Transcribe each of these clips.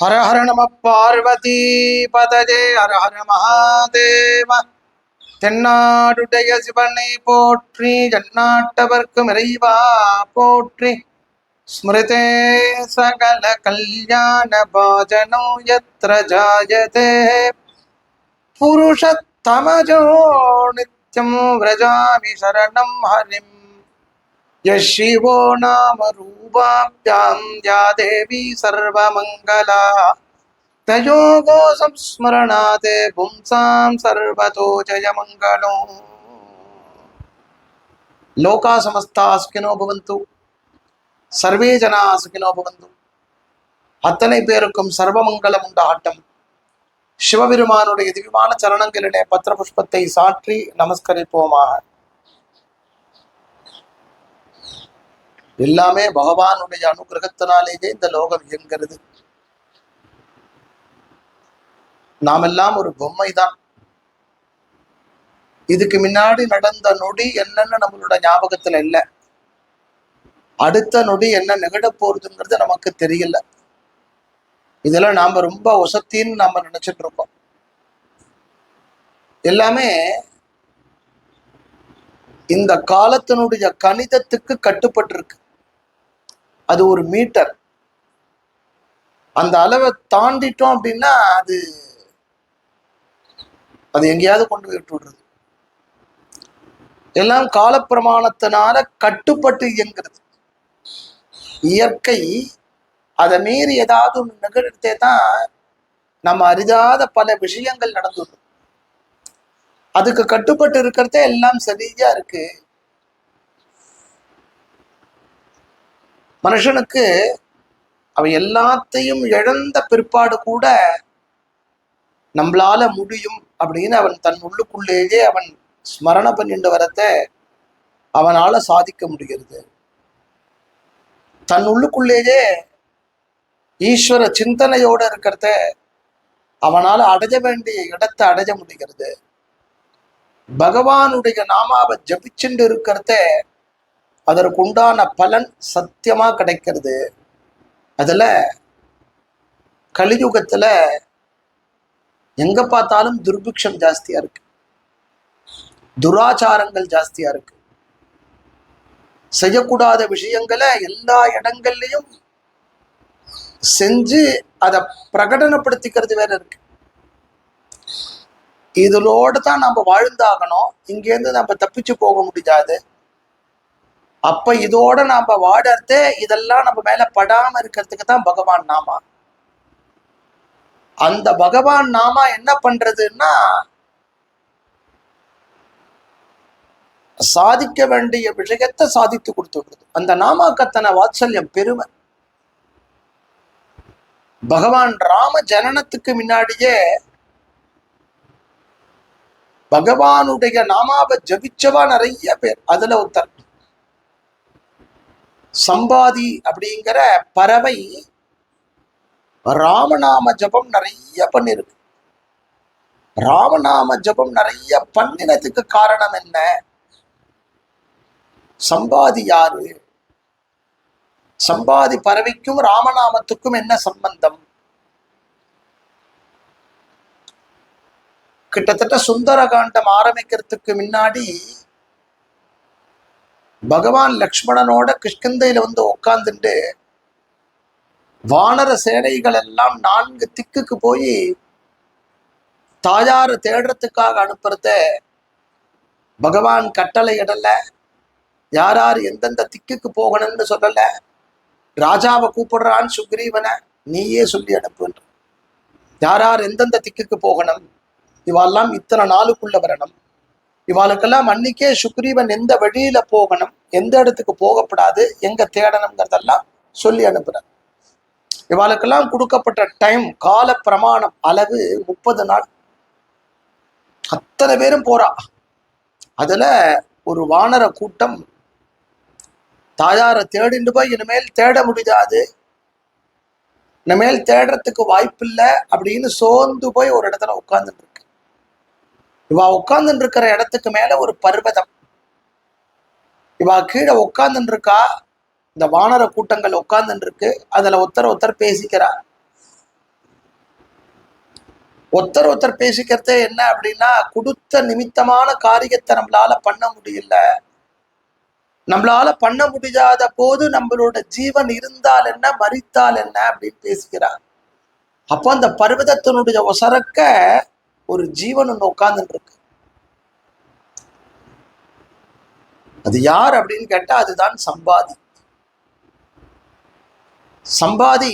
ஹர ஹர நம பார்வதி பதஜே ஹர ஹர மகாதேவ தென்னாடுடைய சிவனை போற்றி ஜன்னாட்டவர்க்கும் இறைவா போற்றி ஸ்மிருதே சகல கல்யாண பாஜனோ யத்ர ஜாயதே புருஷத்தமஜோ நித்யம் व्रजामि शरणं हरिम् यः शिवो नाम रूपाभ्यां या देवी सर्वमङ्गला तयोगो संस्मरणात् पुंसां सर्वतो जयमङ्गलो लोका समस्ता सुखिनो भवन्तु சர்வே ஜனா சுகினோ பவந்து அத்தனை பேருக்கும் சர்வமங்கலம் உண்டாகட்டும் சிவபெருமானுடைய திவ்யமான சரணங்களிலே பத்திர புஷ்பத்தை சாற்றி நமஸ்கரிப்போமாக எல்லாமே பகவானுடைய அனுகிரகத்தினாலேயே இந்த லோகம் இயங்கிறது நாமெல்லாம் ஒரு பொம்மை தான் இதுக்கு முன்னாடி நடந்த நொடி என்னன்னு நம்மளோட ஞாபகத்துல இல்லை. அடுத்த நொடி என்ன நிகழ போறதுங்கிறது நமக்கு தெரியல. இதெல்லாம் நாம ரொம்ப ஒசத்தின்னு நாம நினைச்சிட்டு இருக்கோம். எல்லாமே இந்த காலத்தினுடைய கணிதத்துக்கு கட்டுப்பட்டிருக்கு. அது ஒரு மீட்டர். அந்த அளவை தாண்டிட்டோம் அப்படின்னா அது அது எங்கேயாவது கொண்டு போய் விட்டு விடுறது. எல்லாம் காலப்பிரமாணத்தினால கட்டுப்பட்டு இயங்குறது. இயற்கை அதை மீறி ஏதாவது ஒன்று நிகழ்த்தே தான் நம்ம அறியாத பல விஷயங்கள் நடந்துடும். அதுக்கு கட்டுப்பட்டு இருக்கிறதே எல்லாம் சரியா இருக்கு. மனுஷனுக்கு அவன் எல்லாத்தையும் இழந்த பிற்பாடு கூட நம்மளால முடியும் அப்படின்னு அவன் தன் உள்ளுக்குள்ளேயே அவன் ஸ்மரண பண்ணிட்டு வரத்தை அவனால சாதிக்க முடிகிறது. தன் உள்ளுக்குள்ளேயே ஈஸ்வர சிந்தனையோட இருக்கிறத அவனால அடைய வேண்டிய இடத்தை அடைய முடிகிறது. பகவானுடைய நாமாவை ஜபிச்சுட்டு இருக்கிறத அதற்குண்டான பலன் சத்தியமா கிடைக்கிறது. அதுல கலியுகத்துல எங்க பார்த்தாலும் துர்பிக்ஷம் ஜாஸ்தியா இருக்கு. துராச்சாரங்கள் ஜாஸ்தியா இருக்கு. செய்யக்கூடாத விஷயங்களை எல்லா இடங்கள்லையும் செஞ்சு அதை பிரகடனப்படுத்திக்கிறது வேற இருக்கு. இதனோட தான் நம்ம வாழ்ந்தாகணும். இங்கேருந்து நம்ம தப்பிச்சு போக முடியாது அப்ப இதோட நாம வாடறது இதெல்லாம் நம்ம மேல படாம இருக்கிறதுக்கு தான் பகவான் நாமா. அந்த பகவான் நாமா என்ன பண்றதுன்னா சாதிக்க வேண்டிய விஷயத்தை சாதித்து கொடுத்துடுறது அந்த நாமாக்கத்தனை வாத்சல்யம் பெருமை. பகவான் ராம ஜனனத்துக்கு முன்னாடியே பகவானுடைய நாமாவை ஜபிச்சவா நிறைய பேர். அதுல ஒருத்தர் சம்பாதி அப்படிங்கிற பறவை ராமநாம ஜபம் நிறைய பண்ணிருக்கு. ராமநாம ஜபம் நிறைய பண்ணினதுக்கு காரணம் என்ன? சம்பாதி யாரு? சம்பாதி பறவைக்கும் ராமநாமத்துக்கும் என்ன சம்பந்தம்? கிட்டத்தட்ட சுந்தரகாண்டம் ஆரம்பிக்கிறதுக்கு முன்னாடி பகவான் லக்ஷ்மணனோட கிஷ்கந்தையில வந்து உட்காந்துட்டு வானர சேனைகள் எல்லாம் நான்கு திக்குக்கு போய் தாயார தேடுறதுக்காக அனுப்புறத பகவான் கட்டளை இடல. யார் யார் எந்தெந்த திக்குக்கு போகணும்னு சொல்லல. ராஜாவை கூப்பிடுறான்னு சுக்ரீவனை நீயே சொல்லி அனுப்புன்ற யார் யார் எந்தெந்த திக்குக்கு போகணும்? இவெல்லாம் இத்தனை நாளுக்குள்ள வரணும். இவாளுக்கெல்லாம் அன்னைக்கே சுக்ரீவன் எந்த வழியில போகணும் எந்த இடத்துக்கு போகப்படாது எங்க தேடணுங்கிறதெல்லாம் சொல்லி அனுப்புறார். இவாளுக்கெல்லாம் கொடுக்கப்பட்ட டைம் கால பிரமாணம் அளவு முப்பது நாள். அத்தனை பேரும் போறா. அதுல ஒரு வானர கூட்டம் தாயாரை தேடிண்டு போய் இனிமேல் தேட முடியாது. இனிமேல் தேடுறதுக்கு வாய்ப்பில்லை அப்படின்னு சோர்ந்து போய் ஒரு இடத்துல உட்கார்ந்துட்டு இவா உட்கார்ந்துட்டு இருக்கிற இடத்துக்கு மேல ஒரு பர்வதம். இவா கீழே உட்கார்ந்துட்டு இருக்கா இந்த வானர கூட்டங்கள் உட்கார்ந்துட்டு இருக்கு அதுல ஒருத்தர் ஒருத்தர் பேசிக்கிறா. ஒருத்தர் ஒருத்தர் பேசிக்கிறதே என்ன அப்படின்னா கொடுத்த நிமித்தமான காரியத்தை நம்மளால பண்ண முடியல. நம்மளால பண்ண முடியாத போது நம்மளோட ஜீவன் இருந்தால் என்ன மறித்தால் என்ன அப்படின்னு பேசிக்கிறார் அப்போ அந்த பர்வதத்தினுடைய ஒசரக்க ஒரு ஜீவன் ஒன்று உட்கார்ந்துட்டு இருக்கு அது யார் அப்படின்னு கேட்டா அதுதான் சம்பாதி. சம்பாதி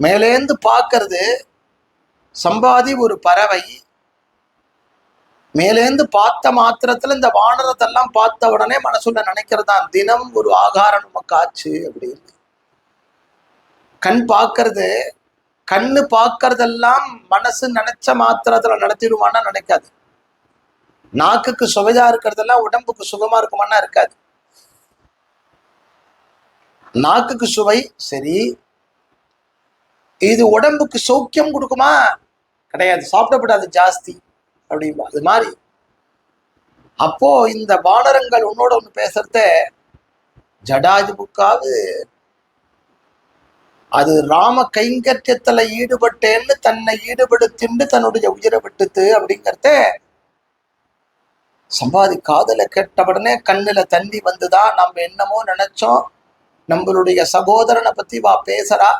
மேலேந்து பார்க்கறது சம்பாதி ஒரு பறவை. மேலேந்து பார்த்த மாத்திரத்துல இந்த வானரத்தெல்லாம் பார்த்த உடனே மனசுல நினைக்கிறதான் தினம் ஒரு ஆகாரம் நமக்கு ஆச்சு அப்படின்னு. கண் பார்க்கறது கண்ணு பார்க்கறதெல்லாம் மனசு நினைச்ச மாத்திரத்துல நடத்திடுவான்னா நினைக்காது. நாக்குக்கு சுவையா இருக்கிறதெல்லாம் உடம்புக்கு சுகமா இருக்குமானா இருக்காது. நாக்குக்கு சுவை சரி. இது உடம்புக்கு சௌக்கியம் கொடுக்குமா? கிடையாது. சாப்பிடப்படாது ஜாஸ்தி அப்படி அது மாதிரி. அப்போ இந்த வானரங்கள் உன்னோட ஒண்ணு பேசுறத ஜடாஜுபுக்காவது அது ராம கைங்கரியத்துல ஈடுபட்டேன்னு தன்னை ஈடுபடுத்தின்னு தன்னுடைய உயிரை விட்டுத்து அப்படிங்கிறத சம்பாதி காதல கேட்ட உடனே கண்ணுல தண்ணி வந்துதான் நம்ம என்னமோ நினைச்சோம். நம்மளுடைய சகோதரனை பத்தி வா பேசுறா.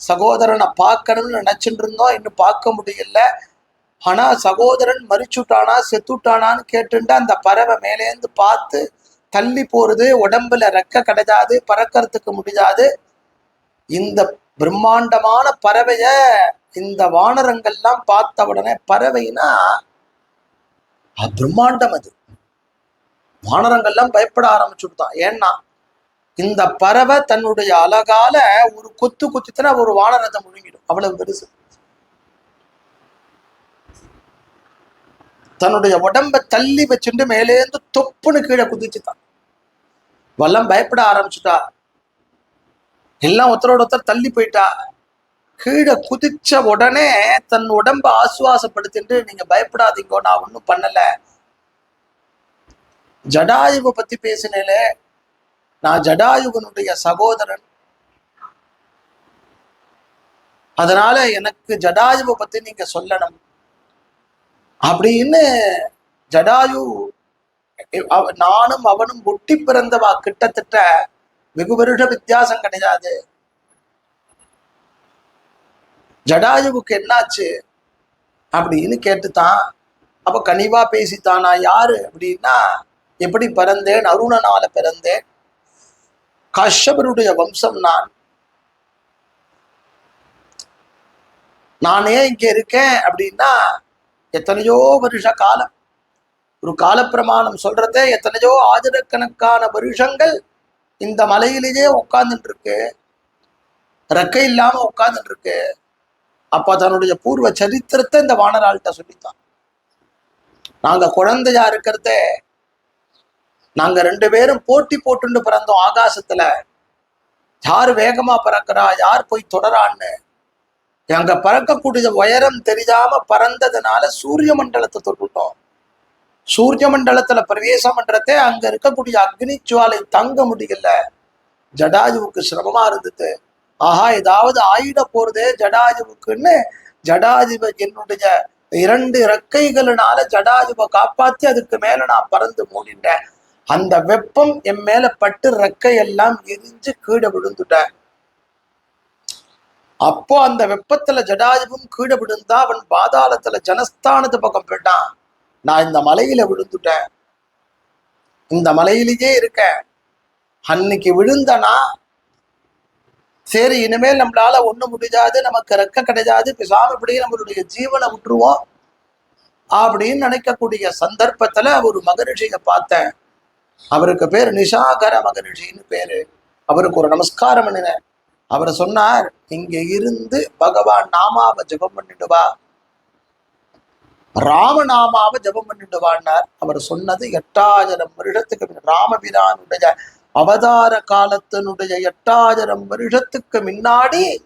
சகோதரனை பார்க்கணும்னு நினைச்சுட்டு இருந்தோம். இன்னும் பார்க்க முடியல. ஆனா சகோதரன் மறிச்சுட்டானா செத்துட்டானான்னு கேட்டுட்டு அந்த பறவை மேலேந்து பார்த்து தள்ளி போறது. உடம்புல ரெக்க கிடையாது. பறக்கிறதுக்கு முடியாது. இந்த பிரம்மாண்டமான பறவைய இந்த வானரங்கள்லாம் பார்த்த உடனே பறவைனா பிரம்மாண்டம் அது. வானரங்கள்லாம் பயப்பட ஆரம்பிச்சுட்டான் ஏன்னா இந்த பறவை தன்னுடைய அழகால ஒரு கொத்து குத்தித்தனா ஒரு வானரத்தை முழுங்கிடும். அவ்வளவு பெருசு. தன்னுடைய உடம்ப தள்ளி வச்சுட்டு மேலேந்து தொப்புன்னு கீழே குதிச்சுட்டான் வல்லம் பயப்பட ஆரம்பிச்சுட்டா. எல்லாம் ஒருத்தரோட ஒருத்தர் தள்ளி போயிட்டா. கீழே குதிச்ச உடனே தன் உடம்ப ஆசுவாசப்படுத்திட்டு நீங்க பயப்படாதீங்கோ நான் ஒன்றும் பண்ணல. ஜடாயுவை பத்தி பேசினேல நான் ஜடாயுகனுடைய சகோதரன். அதனால எனக்கு ஜடாயுவை பத்தி நீங்க சொல்லணும். அப்படின்னு ஜடாயு அவ- நானும் அவனும் ஒட்டி பிறந்தவா கிட்டத்தட்ட வெகு வருட வித்தியாசம் கிடையாது. ஜடாயுவுக்கு என்னாச்சு? அப்படின்னு கேட்டுத்தான். அப்ப கனிவா பேசித்தான் நான் யாரு? அப்படின்னா எப்படி பிறந்தேன்? அருணனால பிறந்தேன். கஷ்யபருடைய வம்சம் நான். நானே ஏன் இங்க இருக்கேன் அப்படின்னா எத்தனையோ வருஷ காலம். ஒரு காலப்பிரமாணம் சொல்றதே எத்தனையோ ஆயிரக்கணக்கான வருஷங்கள் இந்த மலையிலேயே உட்கார்ந்துட்டு இருக்கு ரெக்கை இல்லாம உட்கார்ந்துட்டு இருக்கு அப்ப தன்னுடைய பூர்வ சரித்திரத்தை இந்த வானராள்கிட்ட சொல்லித்தான். நாங்க குழந்தையா இருக்கிறதே நாங்க ரெண்டு பேரும் போட்டி போட்டுண்டு பிறந்தோம் ஆகாசத்துல. யார் வேகமா பறக்கிறா யார் போய் தொடரான்னு. அங்க பறக்கக்கூடிய உயரம் தெரியாம பறந்ததுனால சூரிய மண்டலத்தை தொட்டுட்டோம். சூரிய மண்டலத்துல பிரவேசம் பண்றதே அங்க இருக்கக்கூடிய அக்னி ஜுவாலை தங்க முடியல. ஜடாயுவுக்கு சிரமமா இருந்தது. ஆஹா ஏதாவது ஆயிட போறதே ஜடாயுவுக்குன்னு ஜடாஜுவ என்னுடைய இரண்டு இறக்கைகளினால ஜடாஜுவை காப்பாத்தி அதுக்கு மேல நான் பறந்து மூடிட்டேன். அந்த வெப்பம் என் மேல பட்டு ரெக்கை எல்லாம் எரிஞ்சு கீழே விழுந்துட்டேன் அப்போ அந்த வெப்பத்துல ஜடாயுவும் கீழே விழுந்தா அவன் பாதாளத்துல ஜனஸ்தானத்து பக்கம் போயிட்டான். நான் இந்த மலையில விழுந்துட்டேன். இந்த மலையிலேயே இருக்கேன். அன்னைக்கு விழுந்தனா சரி இனிமேல் நம்மளால ஒண்ணும் முடியாது நமக்கு ரெக்க கிடையாது பேசாம இப்படியே நம்மளுடைய ஜீவனை விட்டுருவோம் அப்படின்னு நினைக்கக்கூடிய சந்தர்ப்பத்துல ஒரு மகரிஷியை பார்த்தேன். அவருக்கு பேர் நிஷாகர மகரிஷின்னு பேரு. அவருக்கு ஒரு நமஸ்காரம் பண்ணினேன். அவர் சொன்னார் இங்க இருந்து பகவான் நாமாவை ஜெபம் பண்ணிட்டு வா. ராமநாமாவை ஜெபம் பண்ணிட்டு வாழ்னார் அவர் சொன்னது எட்டாயிரம் வருடத்துக்கு ராமபிரானுடைய அவதார காலத்தினுடைய எட்டாயிரம் வருடத்துக்கு முன்னாடி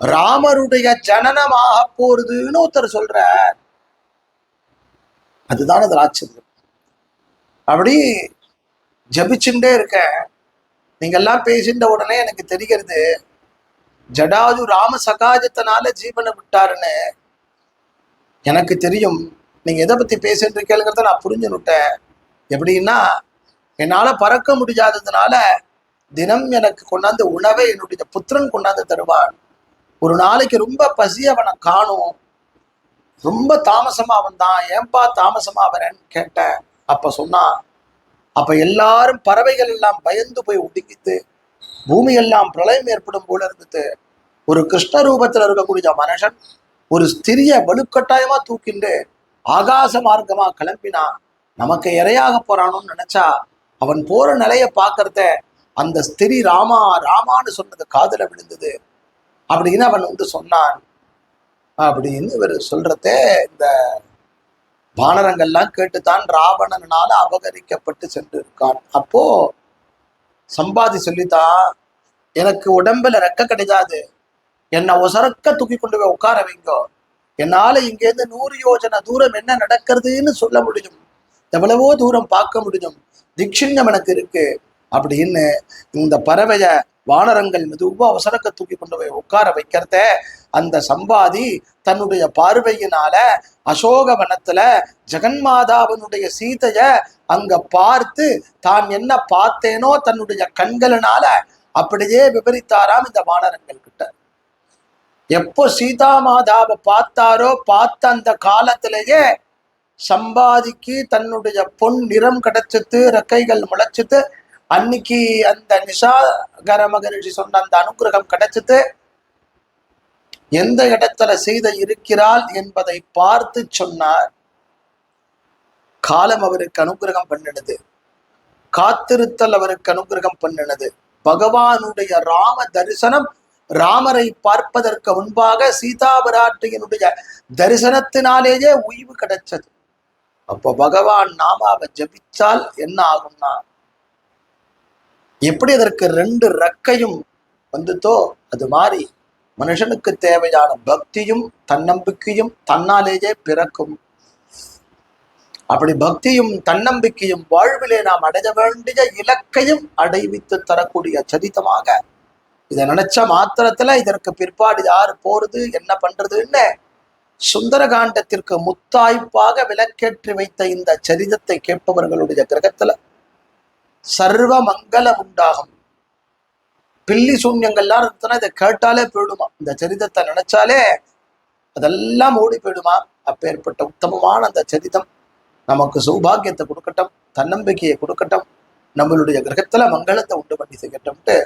ராமருடைய ஜனனமாக போறதுன்னு ஒருத்தர் சொல்றார். அதுதான் அது ஆச்சரியம். அப்படி ஜபிச்சுட்டே இருக்கேன். நீங்க எல்லாம் பேசிட்ட உடனே எனக்கு தெரிகிறது ஜடாது ராம சகாஜத்தினால ஜீவனை விட்டாருன்னு எனக்கு தெரியும். நீங்கள் எதை பத்தி பேசிட்டு இருக்கீங்கிறத நான் புரிஞ்சுனுட்டேன் எப்படின்னா என்னால பறக்க முடியாததுனால தினம் எனக்கு கொண்டாந்து உணவை என்னுடைய புத்திரன் கொண்டாந்து தருவான். ஒரு நாளைக்கு ரொம்ப பசி அவனை காணும். ரொம்ப தாமசமா தான். ஏன்பா தாமசமா வரேன்னு கேட்டேன். அப்ப சொன்னான் அப்ப எல்லாரும் பறவைகள் எல்லாம் பயந்து போய் ஒடுங்கித்து பூமியெல்லாம் பிரளயம் ஏற்படும் போல இருந்தது ஒரு கிருஷ்ண ரூபத்தில் இருக்கக்கூடிய மனுஷன் ஒரு ஸ்திரியை வலுக்கட்டாயமா தூக்கிண்டு ஆகாச மார்க்கமா கிளம்பினா நமக்கு இறையாக போறானோன்னு நினைச்சா அவன் போற நிலைய பார்க்கறத அந்த ஸ்திரி ராமா ராமான்னு சொன்னது காதல விழுந்தது. அப்படின்னு அவன் வந்து சொன்னான். அப்படின்னு இவர் சொல்றதே இந்த வானரங்கள்லாம் கேட்டுத்தான் ராவணனால அபகரிக்கப்பட்டு சென்று இருக்கான் அப்போ சம்பாதி சொல்லித்தான் எனக்கு உடம்புல ரெக்க கிடையாது என்னை ஒசரக்க தூக்கி கொண்டு போய் உட்கார வைங்கோ. என்னால இங்கேருந்து நூறு யோஜனை தூரம் என்ன நடக்கிறதுன்னு சொல்ல முடியும். எவ்வளவோ தூரம் பார்க்க முடியும். திக்ஷிண்யம் எனக்கு இருக்கு. அப்படின்னு இந்த பறவைய வானரங்கள் மெதுவாக அவசரக்க தூக்கி கொண்டு போய் உட்கார வைக்கிறத அந்த சம்பாதி தன்னுடைய பார்வையினால அசோக வனத்துல ஜெகன்மாதாவனுடைய சீதைய அங்க பார்த்து தான் என்ன பார்த்தேனோ தன்னுடைய கண்களினால அப்படியே விபரித்தாராம் இந்த வானரங்கள். எப்போ சீதா மாதாவை பார்த்தாரோ பார்த்த அந்த காலத்திலேயே சம்பாதிக்கு தன்னுடைய பொன் நிறம் கிடைச்சது ரெக்கைகள் முளைச்சது அன்னைக்கு அந்த நிஷாகர மகரிஷி சொன்ன அந்த அனுகிரகம் கிடைச்சது எந்த இடத்துல சீதை இருக்கிறாள் என்பதை பார்த்து சொன்னார். காலம் அவருக்கு அனுகிரகம் பண்ணினது. காத்திருத்தல் அவருக்கு அனுகிரகம் பண்ணினது. பகவானுடைய ராம தரிசனம் ராமரை பார்ப்பதற்கு முன்பாக சீதாபிராட்டியனுடைய தரிசனத்தினாலேயே உய்வு கிடைச்சது அப்போ பகவான் நாமாவை ஜபிச்சால் என்ன ஆகும்னா எப்படி அதற்கு ரெண்டு ரக்கையும் வந்துதோ அது மாதிரி மனுஷனுக்கு தேவையான பக்தியும் தன்னம்பிக்கையும் தன்னாலேயே பிறக்கும். அப்படி பக்தியும் தன்னம்பிக்கையும் வாழ்விலே நாம் அடைய வேண்டிய இலக்கையும் அடைவித்து தரக்கூடிய சரிதமாக இதை நினைச்ச மாத்திரத்துல இதற்கு பிற்பாடு யாரு போறது என்ன பண்றதுன்னு சுந்தரகாண்டத்திற்கு முத்தாய்ப்பாக விலக்கேற்றி வைத்த இந்த சரிதத்தை கேட்பவர்களுடைய கிரகத்துல சர்வ மங்களம் உண்டாகும். பில்லி சூன்யங்கள்லாம் இருந்ததுன்னா இதை கேட்டாலே போயிடுமா? இந்த சரிதத்தை நினைச்சாலே அதெல்லாம் ஓடி போயிடுமா? அப்பேற்பட்ட உத்தமமான அந்த சரிதம் நமக்கு சௌபாகியத்தை கொடுக்கட்டும் தன்னம்பிக்கையை கொடுக்கட்டும் நம்மளுடைய கிரகத்துல மங்களத்தை உண்டு பண்ணி செய்யட்டும்ட்டு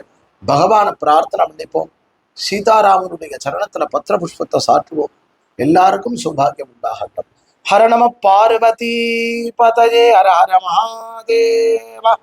பகவானை பிரார்த்தனை பண்ணிப்போம் சீதாராமனுடைய சரணத்துல பத்திர புஷ்பத்தை சாற்றுவோம் எல்லாருக்கும் சௌபாகியம் உண்டாகட்டும் ஹர நம பார்வதி பதயே ஹர ஹர மகாதேவா